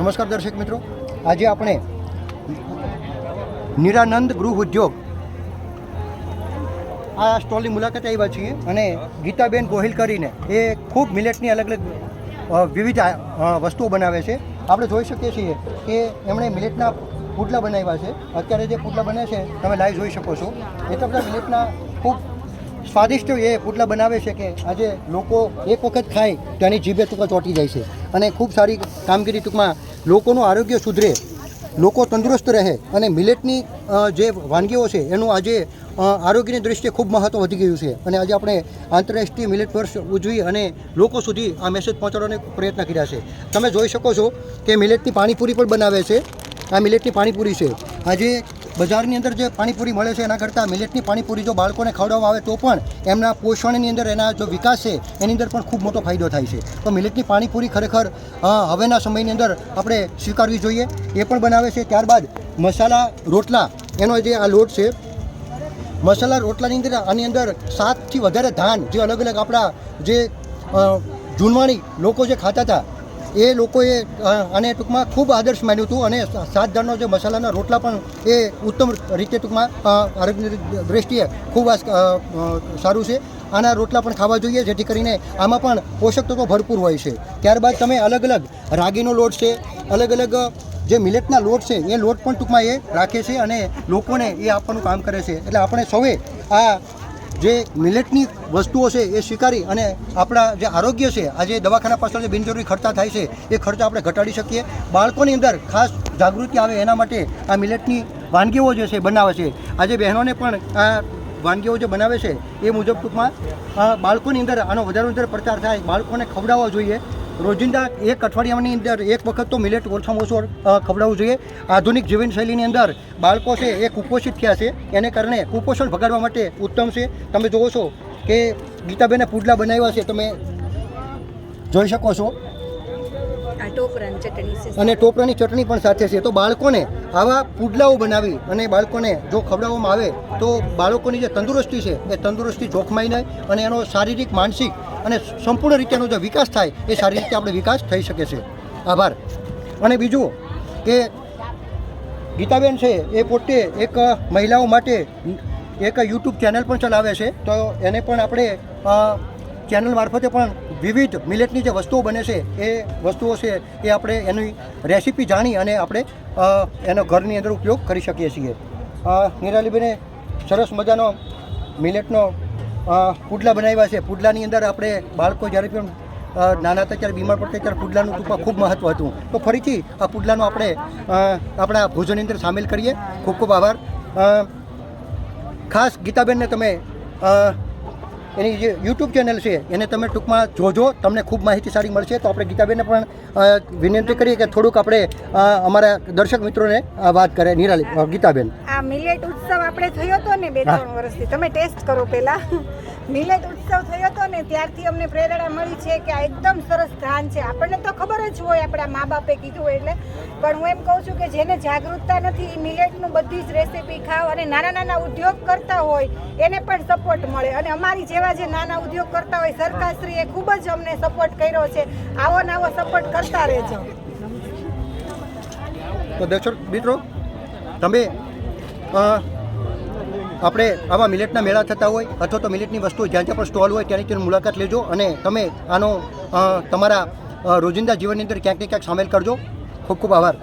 નમસ્કાર દર્શક મિત્રો. આજે આપણે નિરાનંદ ગૃહ ઉદ્યોગ આ સ્ટોલની મુલાકાત આવ્યા છીએ અને ગીતાબેન ગોહિલ કરીને એ ખૂબ મિલેટની અલગ અલગ વિવિધ વસ્તુઓ બનાવે છે. આપણે જોઈ શકીએ છીએ કે એમણે મિલેટના પુડલા બનાવ્યા છે. અત્યારે જે પુડલા બને છે, તમે લાઈવ જોઈ શકો છો. એટલા બધા મિલેટના ખૂબ સ્વાદિષ્ટ એ પુડલા બનાવે છે કે આજે લોકો એક વખત ખાય તો એની જીભે ટૂંકા ચોંટી જાય છે. અને ખૂબ સારી કામગીરી ટૂંકમાં લોકોનું આરોગ્ય સુધરે, લોકો તંદુરસ્ત રહે અને મિલેટની જે વાનગીઓ છે, એનું આજે આરોગ્યની દૃષ્ટિએ ખૂબ મહત્ત્વ વધી ગયું છે. અને આજે આપણે આંતરરાષ્ટ્રીય મિલેટ વર્ષ ઉજવી અને લોકો સુધી આ મેસેજ પહોંચાડવાનો પ્રયત્ન કર્યા છે. તમે જોઈ શકો છો કે મિલેટની પાણીપુરી પણ બનાવે છે. આ મિલેટની પાણીપુરી છે. આજે બજારની અંદર જે પાણીપુરી મળે છે, એના કરતાં મિલેટની પાણીપુરી જો બાળકોને ખવડાવવામાં આવે તો પણ એમના પોષણની અંદર, એના જો વિકાસ છે, એની અંદર પણ ખૂબ મોટો ફાયદો થાય છે. તો મિલેટની પાણીપુરી ખરેખર હવેના સમયની અંદર આપણે સ્વીકારવી જોઈએ. એ પણ બનાવે છે. ત્યારબાદ મસાલા રોટલા. એનો જે આ લોટ છે, મસાલા રોટલાની અંદર આની અંદર સાતથી વધારે ધાન, જે અલગ અલગ આપણા જે જૂનવાણી લોકો જે ખાતા હતા એ લોકોએ અને ટૂંકમાં ખૂબ આદર્શ માન્યું હતું અને સાત ધાનનો જે મસાલાના રોટલા પણ એ ઉત્તમ રીતે ટૂંકમાં આરોગ્ય દ્રષ્ટિએ ખૂબ સારું છે. આના રોટલા પણ ખાવા જોઈએ, જેથી કરીને આમાં પણ પોષક તત્વો ભરપૂર હોય છે. ત્યારબાદ તમે અલગ અલગ રાગીનો લોટ છે અલગ અલગ જે મિલેટના લોટ છે, એ લોટ પણ ટૂંકમાં એ રાખે છે અને લોકોને એ આપવાનું કામ કરે છે. એટલે આપણે સૌએ આ જે મિલેટની વસ્તુઓ છે એ સ્વીકારી અને આપણા જે આરોગ્ય છે, આજે દવાખાના પાછળ જે બિનજરૂરી ખર્ચા થાય છે, એ ખર્ચા આપણે ઘટાડી શકીએ. બાળકોની અંદર ખાસ જાગૃતિ આવે એના માટે આ મિલેટની વાનગીઓ જે છે બનાવે છે. આજે બહેનોને પણ આ વાનગીઓ જે બનાવે છે, એ મુજબ ટૂંકમાં બાળકોની અંદર આનો વધારે વધારે પ્રચાર થાય, બાળકોને ખવડાવવા જોઈએ. રોજિંદા એક અઠવાડિયાની અંદર એક વખત તો મિલેટ ઓછામાં ઓછું ખવડાવવું જોઈએ. આધુનિક જીવનશૈલીની અંદર બાળકો છે એ કુપોષિત થયા છે. એને કારણે કુપોષણ ભગાડવા માટે ઉત્તમ છે. તમે જોવો છો કે ગીતાબેને પુડલા બનાવ્યા છે. તમે જોઈ શકો છો. અને ટોપરાની ચટણી પણ સાથે છે. તો બાળકોને આવા પુડલાઓ બનાવી અને બાળકોને જો ખવડાવવામાં આવે તો બાળકોની જે તંદુરસ્તી છે એ તંદુરસ્તી જોખમાઈ નહીં અને એનો શારીરિક, માનસિક અને સંપૂર્ણ રીતે એનો જે વિકાસ થાય એ સારી રીતે આપણે વિકાસ થઈ શકે છે. આભાર. અને બીજું કે ગીતાબેન છે એ પોતે એક મહિલાઓ માટે એક યુટ્યુબ ચેનલ પણ ચલાવે છે. તો એને પણ આપણે ચેનલ મારફતે પણ વિવિધ મિલેટની જે વસ્તુઓ બને છે, એ વસ્તુઓ છે, એ આપણે એની રેસીપી જાણી અને આપણે એનો ઘરની અંદર ઉપયોગ કરી શકીએ છીએ. નિરાલીબેને સરસ મજાનો મિલેટનો પુડલા બનાવ્યા છે. પુડલાની અંદર આપણે બાળકો જ્યારે પણ નાના હતા ત્યારે બીમાર પડતા ત્યારે પુડલાનું ટૂંકમાં ખૂબ મહત્ત્વ હતું. તો ફરીથી આ પુડલાનો આપણે આપણા ભોજનની અંદર સામેલ કરીએ. ખૂબ ખૂબ આભાર. ખાસ ગીતાબેનને તમે એની જે યુટ્યુબ ચેનલ છે, એને તમે ટૂંકમાં જોજો. તમને ખૂબ માહિતી સારી મળશે. તો આપણે ગીતાબેનને પણ વિનંતી કરીએ કે થોડુંક આપણે અમારા દર્શક મિત્રોને વાત કરે. નિરાલી ગીતાબેન. આ મિલેટ ઉત્સવ આપણે થયો હતો ને બે ત્રણ વર્ષથી. તમે ટેસ્ટ કરો પહેલા. મિલેટ ઉત્સવ થયો હતો ને ત્યારથી અમને પ્રેરણા મળી છે કે આ એકદમ સરસ ધાન છે. આપણને તો ખબર જ હોય આપણા મા બાપે કીધું હોય એટલે. પણ હું એમ કહું છું કે જેને જાગૃતતા નથી મિલેટનું બધી જ રેસીપી ખાવ અને નાના નાના ઉદ્યોગ કરતા હોય, એને પણ સપોર્ટ મળે. અને અમારી જેવા જે નાના ઉદ્યોગ કરતા હોય, સરકારશ્રીએ ખૂબ જ અમને સપોર્ટ કર્યો છે. આવો ને આવો સપોર્ટ કરતા રહેજો. તો દર્શક મિત્રો, તમે આપણે આવા મિલેટના મેળા થતા હોય અથવા તો મિલેટની વસ્તુ જ્યાં જ્યાં પણ સ્ટોલ હોય ત્યાંની તેની મુલાકાત લેજો અને તમે આનો તમારા રોજિંદા જીવનની અંદર ક્યાંક ને ક્યાંક સામેલ કરજો. ખૂબ ખૂબ આભાર.